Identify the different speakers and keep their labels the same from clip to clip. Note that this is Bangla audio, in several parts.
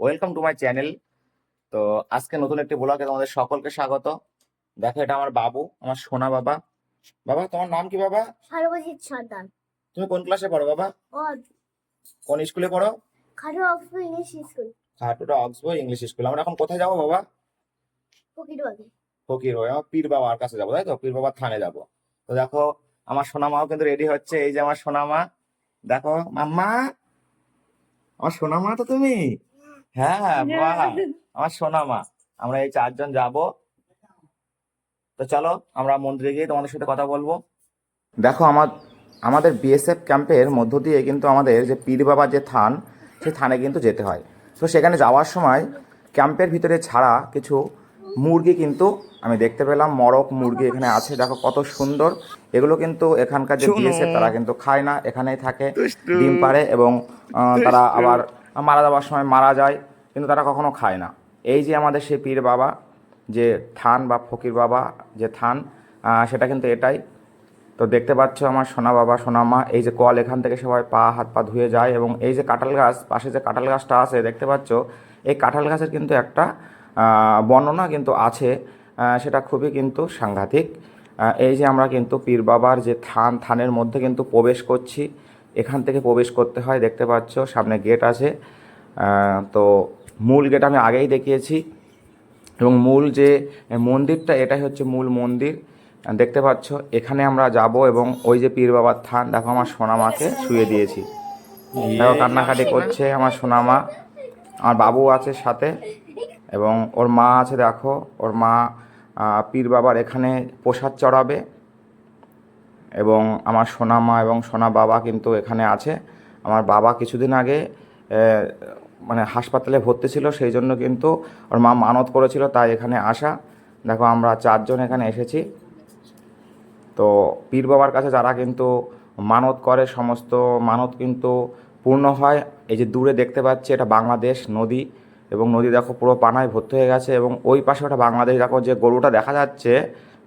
Speaker 1: ওয়েলকাম টু মাই চ্যানেল তো আজকে নতুন একটি ব্লগে তোমাদের সকলকে স্বাগত। দেখো এটা আমার বাবু আমার সোনা বাবা। বাবা তোমার নাম কি বাবা?
Speaker 2: সর্বজিৎ সর্দার।
Speaker 1: তুমি কোন ক্লাসে পড়ো বাবা? কোন স্কুলে পড়ো?
Speaker 2: খাটো অক্সফোর্ড ইংলিশ স্কুল।
Speaker 1: খাটুটা অক্সফোর্ড ইংলিশ স্কুল। আমরা এখন কোথায় যাব বাবা?
Speaker 2: ফকিরবাগে
Speaker 1: ফকির হয়ে আমার পীর বাবার কাছে যাব তাই তো? পীর বাবার থানে যাব। তো দেখো আমার সোনা মাও কিন্তু রেডি হচ্ছে। এই যে আমার সোনা মা। দেখো মাম্মা আমার সোনা মা তো তুমি? হ্যাঁ বাহ আমার সোনা মা। আমরা এই চারজন যাব। তো চলো আমরা মন্দিরে গিয়ে তোমাদের সাথে কথা বলব। দেখো আমার আমাদের বিএসএফ ক্যাম্পের মধ্য দিয়ে কিন্তু আমাদের যে পীর বাবার যে থান সেই থানে কিন্তু যেতে হয়। তো সেখানে যাওয়ার সময় ক্যাম্পের ভিতরে ছাড়া কিছু মুরগি কিন্তু আমি দেখতে পেলাম মরক মুরগি এখানে আছে। দেখো কত সুন্দর। এগুলো কিন্তু এখানকার যে বিএসএফ তারা কিন্তু খায় না এখানেই থাকে ডিম পারে এবং তারা আবার মারা যাওয়ার সময় মারা যায়, কিন্তু তারা কখনো খায় না। এই যে আমাদের সেই পীর বাবা, যে থান বা ফকির বাবা, যে থান সেটা কিন্তু এটাই। তো দেখতে পাচ্ছ আমার সোনা বাবা, সোনা মা, এই যে কল এখান থেকে সবাই পা, হাত, পা ধুয়ে যায় এবং এই যে কাঁঠাল গাছ, পাশে যে কাঁঠাল গাছটা আছে, দেখতে পাচ্ছ, এই কাঁঠাল গাছের কিন্তু একটা বর্ণনা কিন্তু আছে সেটা খুবই কিন্তু সাংঘাতিক। এই যে আমরা কিন্তু পীর বাবার যে থান, থানের মধ্যে কিন্তু প্রবেশ করছি এখান থেকে প্রবেশ করতে হয়, দেখতে পাচ্ছ, সামনে গেট আছে। তো মূল গেট আমি আগেই দেখিয়েছি। এবং মূল যে মন্দিরটা, এটাই হচ্ছে মূল মন্দির। দেখতে পাচ্ছ, এখানে আমরা যাব এবং ওই যে পীর বাবার থান, দেখো আমার সোনামাকে শুয়ে দিয়েছি। দেখো কান্নাকাটি করছে আমার সোনামা। আমার বাবু আছে সাথে এবং ওর মা আছে, দেখো। ওর মা পীর বাবার এখানে প্রসাদ চড়াবে। এবং আমার সোনা মা এবং সোনা বাবা কিন্তু এখানে আছে। আমার বাবা কিছুদিন আগে মানে হাসপাতালে ভর্তি ছিল, সেই জন্য কিন্তু ওর মা মানত করেছিল, তাই এখানে আসা। দেখো আমরা চারজন এখানে এসেছি। তো পীর বাবার কাছে যারা কিন্তু মানত করে, সমস্ত মানত কিন্তু পূর্ণ হয়। এই যে দূরে দেখতে পাচ্ছি, এটা বাংলাদেশ নদী এবং নদী দেখো পুরো পানায় ভর্তি হয়ে গেছে এবং ওই পাশে ওটা বাংলাদেশ। দেখো যে গরুটা দেখা যাচ্ছে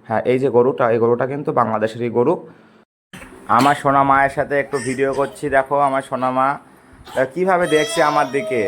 Speaker 1: হ্যাঁ এই যে গরুটা, এই গরুটা কিন্তু বাংলাদেশেরই গরু। আমার সোনা মায়ের সাথে একটু ভিডিও করছি, দেখো আমার সোনা মা। কীভাবে দেখছে আমার দিকে?